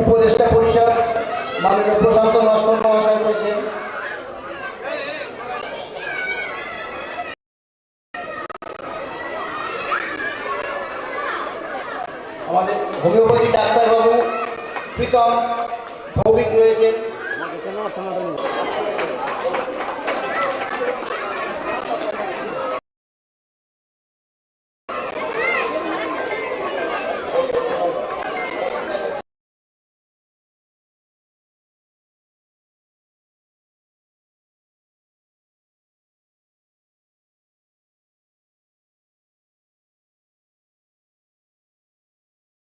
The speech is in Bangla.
উপদেষ্টা পরিষদ মাননীয় প্রশান্ত লস্কর মহাশয় রয়েছেন। আমাদের হোমিওপ্যাথি ডাক্তারবাবু প্রীতম ভৌমিক রয়েছেন।